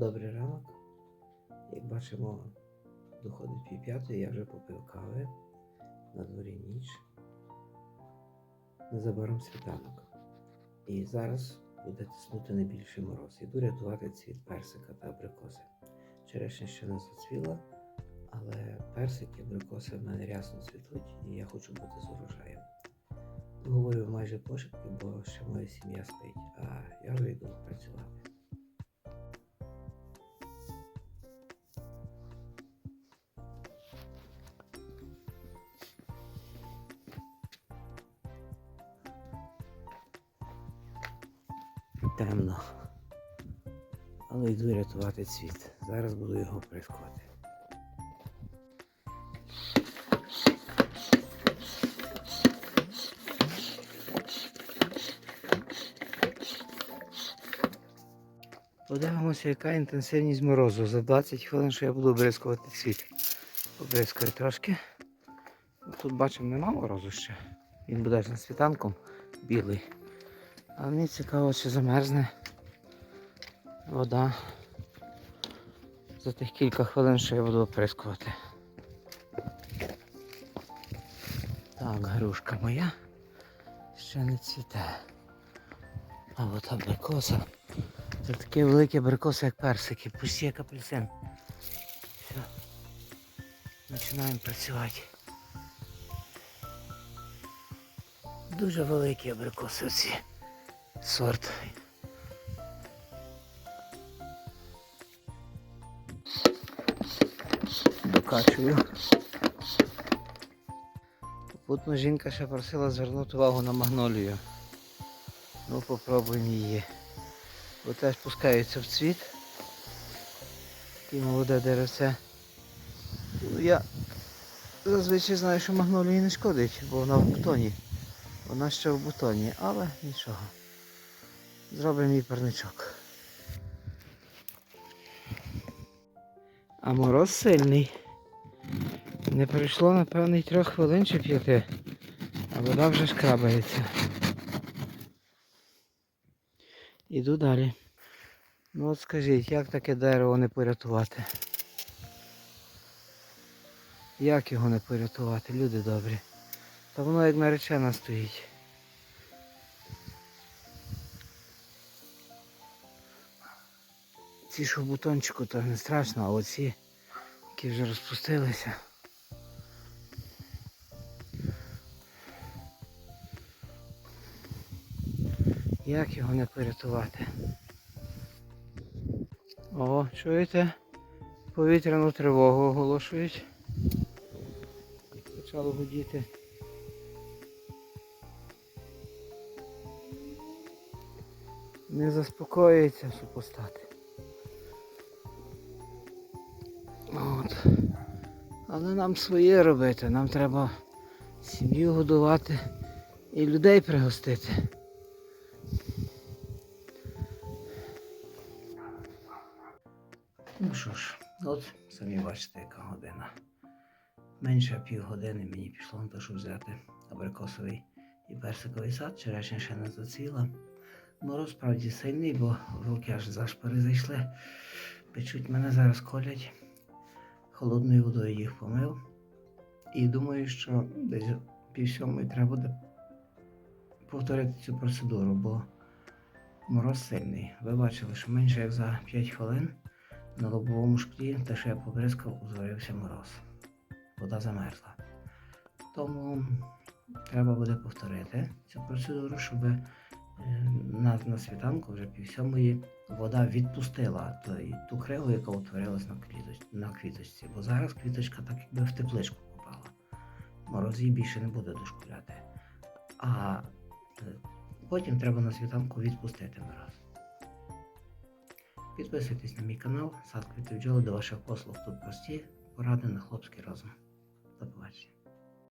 Добрий ранок. Як бачимо, доходить пів п'ятої, я вже попив кави. На дворі ніч. Незабаром світанок. І зараз буде тиснути найбільший мороз. Іду рятувати цвіт персика та абрикоси. Черешня ще не зацвіла, але персик і абрикоси в мене рясно цвітуть, і я хочу бути з урожаєм. Говорю майже пошепки, бо ще моя сім'я спить, а я вже йду працювати. Темно. Але йду рятувати цвіт. Зараз буду його прискувати. Подивимося, яка інтенсивність морозу. За 20 хвилин, що я буду обрискувати цвіт. Обрискаю трошки. Тут бачимо, нема морозу ще. Він буде аж на світанком білий. А мені цікаво, чи замерзне вода за тих кілька хвилин, що я буду оприскувати. Так, грушка моя ще не цвіте. А от абрикоса. Це такі великі абрикоси, як персики, пусті як апельсин. Все. Починаємо працювати. Дуже великі абрикоси оці. Сорт. Докачую. Попутно жінка ще просила звернути увагу на магнолію. Ну попробуємо її. Бо теж пускається в цвіт. Таке молоде деревце. Ну, я зазвичай знаю, що магнолії не шкодить, бо вона в бутоні. Вона ще в бутоні, але нічого. Зробимо їй парничок. А мороз сильний. Не пройшло, напевно, й трьох хвилин чи п'яти, а вода вже шкрабається. Іду далі. Ну от скажіть, як таке дерево не порятувати? Як його не порятувати, люди добрі? Та воно як наречена стоїть. Ці що в бутончику, то не страшно, а оці, які вже розпустилися. Як його не порятувати? О, чуєте? Повітряну тривогу оголошують. Почало гудіти. Не заспокоюється супостати. Але нам своє робити, нам треба сім'ю годувати і людей пригостити. Ну що ж, от самі бачите, яка година. Менше півгодини мені пішло на те, щоб взяти абрикосовий і персиковий сад, черешня ще не зацвіла. Мороз справді сильний, бо руки аж за шпари зайшли. Печуть мене зараз колять. Холодною водою їх помив. І думаю, що десь пів треба буде повторити цю процедуру, бо мороз сильний. Ви бачили, що менше як за 5 хвилин на лобовому шклі, те, що я побризкав, утворився мороз. Вода замерзла. Тому треба буде повторити цю процедуру, щоб е, на, світанку вже пів сьомої вода відпустила ту криву, яка утворилась на, квіточ, на квіточці. Бо зараз квіточка так якби в тепличку попала. Мороз її більше не буде дошкуляти. А е, потім треба на світанку відпустити мороз. Підписуйтесь на мій канал, сад квіти бджоли до ваших послуг тут прості, поради на хлопський розум. До побачення.